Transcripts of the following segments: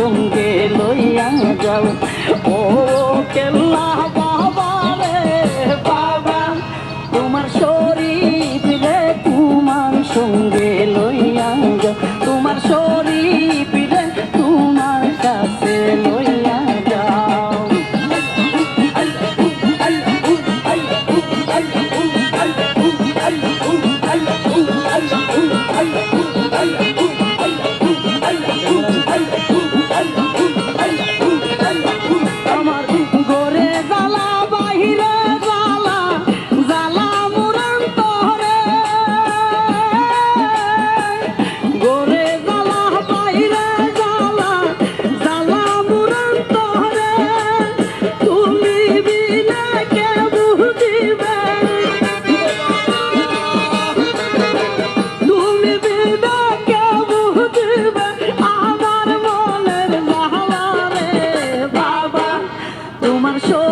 সঙ্গে লইয়া যাও। ও কেল্লা my shoulder.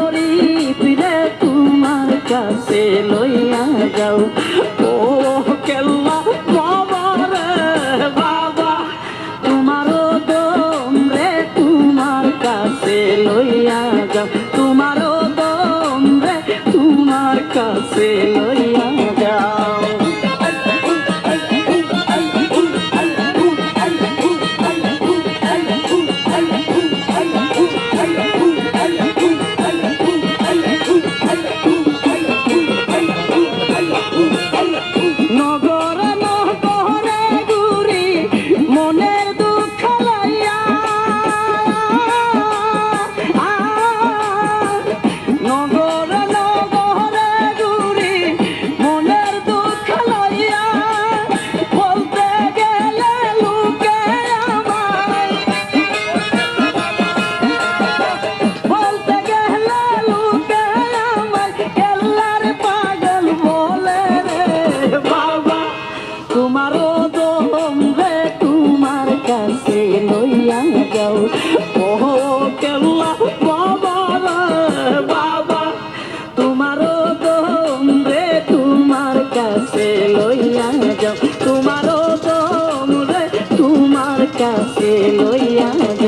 কেউ ও বাবা বাবা তোমারও দম রে তোমার কাছে লইয়া যাও। তোমারও দম রে তোমার কাছে লইয়া যাও।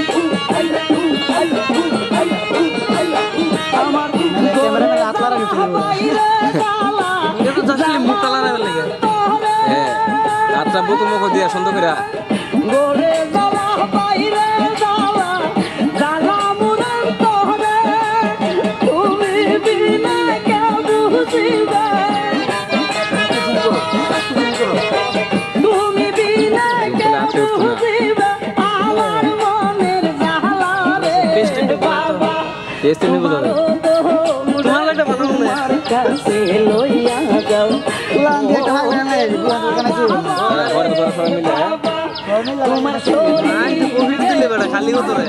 বুকু মুখ দিয়া সুন্দর করে তোমার একটা ভালো মনে খালি কত রে।